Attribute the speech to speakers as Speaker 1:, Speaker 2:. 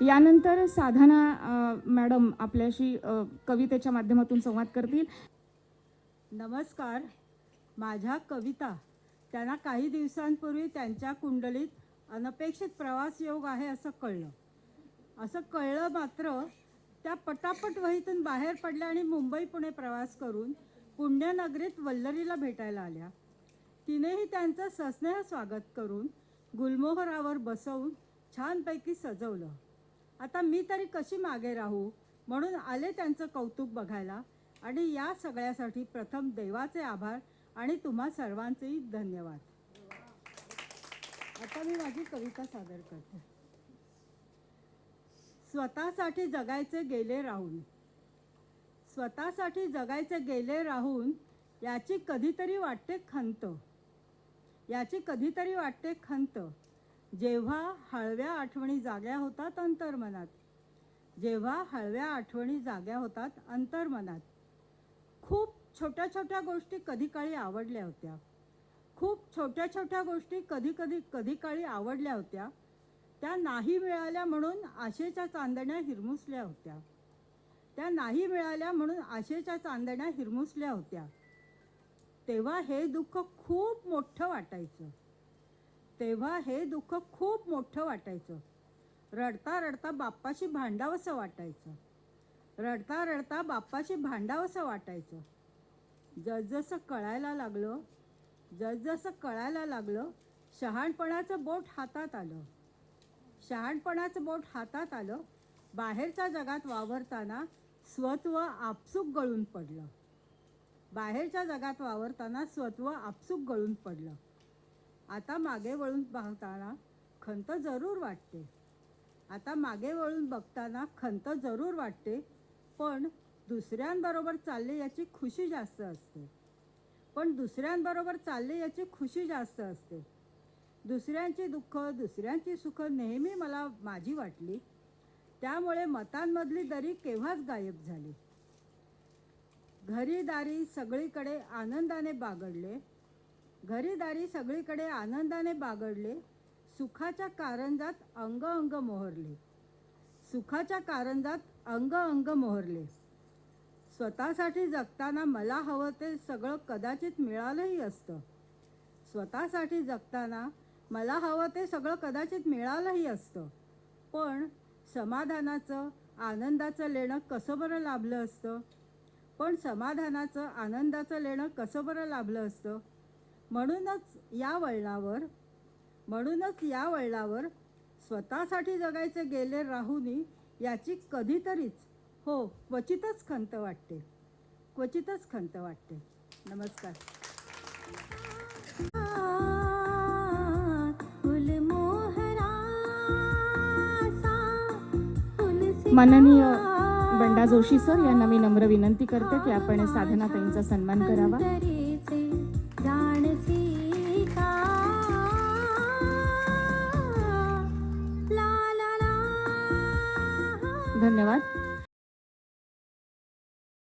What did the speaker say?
Speaker 1: यानंतर साधना मॅडम आपल्याशी कवितेच्या माध्यमातून संवाद करतील.
Speaker 2: नमस्कार. माझ्या कविता. त्यांना काही दिवसांपूर्वी त्यांच्या कुंडलीत अनपेक्षित प्रवास योग आहे असं कळलं. असं कळलं मात्र त्या पटापट वहीतून बाहेर पडल्या आणि मुंबई पुणे प्रवास करून पुण्यनगरीत वल्लरीला भेटायला आल्या. तिनेही त्यांचं सस्नेह स्वागत करून गुलमोहरावर बसवून छानपैकी सजवलं. आता मी तरी कशी मागे राहू? म्हणून आले त्यांचं कौतुक बघायला. आणि या सगळ्यासाठी प्रथम देवाचे आभार आणि तुम्हा सर्वांचेही धन्यवाद. आता मी माझी कविता सादर करते. स्वतःसाठी जगायचे गेले राहून. स्वतःसाठी जगायचे गेले राहून याची कधीतरी वाटते खंत. याची कधीतरी वाटते खंत. जेव्हा हळव्या आठवणी जाग्या होतात अंतर्मनात जेव्हा हळव्या आठवणी जाग्या होतात अंतर्मनात. खूप छोट्या छोट्या गोष्टी कधी काळी आवडल्या होत्या. खूप छोट्या छोट्या गोष्टी कधी कधी कधी काळी आवडल्या होत्या. त्या नाही मिळाल्या म्हणून आशेच्या चांदण्या हिरमुसल्या होत्या. त्या नाही मिळाल्या म्हणून आशेच्या चांदण्या हिरमुसल्या होत्या. तेव्हा हे दुःख खूप मोठं वाटायचं. तेव्हा हे दुःख खूप मोठं वाटायचं. रडता रडता बाप्पाशी भांडावंसं वाटायचं. रडता रडता बाप्पाशी भांडावंसं वाटायचं. जसजसं कळायला लागलं जसजसं कळायला लागलं शहाणपणाचं बोट हातात आलं. शहाणपणाचं बोट हातात आलं बाहेरच्या जगात वावरताना स्वत्व आपसूक गळून पडलं. बाहेरच्या जगात वावरताना स्वत्व आपसूक गळून पडलं. आता मागे वळून पाहताना खंत जरूर वाटते. आता मागे वळून बघताना खंत जरूर वाटते पण दुसऱ्यांबरोबर चालले याची खुशी जास्त असते. पण दुसऱ्यांबरोबर चालले याची खुशी जास्त असते. दुसऱ्यांची दुःख दुसऱ्यांची सुख नेहमी मला माझी वाटली. त्यामुळे मतांमधली दरी केव्हाच गायब झाली. घरी दारी सगळीकडे आनंदाने बागडले. घरीदारी सगळीकडे आनंदाने बागडले सुखाच्या कारंजात अंग अंग मोहरले. सुखाच्या कारंजात अंग अंग मोहरले. स्वतःसाठी जगताना मला हवं ते सगळं कदाचित मिळालंही असतं. स्वतःसाठी जगताना मला हवं ते सगळं कदाचित मिळालंही असतं. पण समाधानाचं आनंदाचं लेणं कसं बरं लाभलं असतं? पण समाधानाचं आनंदाचं लेणं कसं बरं लाभलं असतं? म्हणूनच या वळणावर म्हणूनच या वळणावर स्वतःसाठी जगायचे गेले राहूनी याची कधीतरीच हो क्वचितच खंत वाटते. क्वचितच खंत वाटते. नमस्कार.
Speaker 1: माननीय बंडा जोशी सर यांना मी नम्र विनंती करते की आपण साधना ताईंचा सन्मान करावा. धन्यवाद.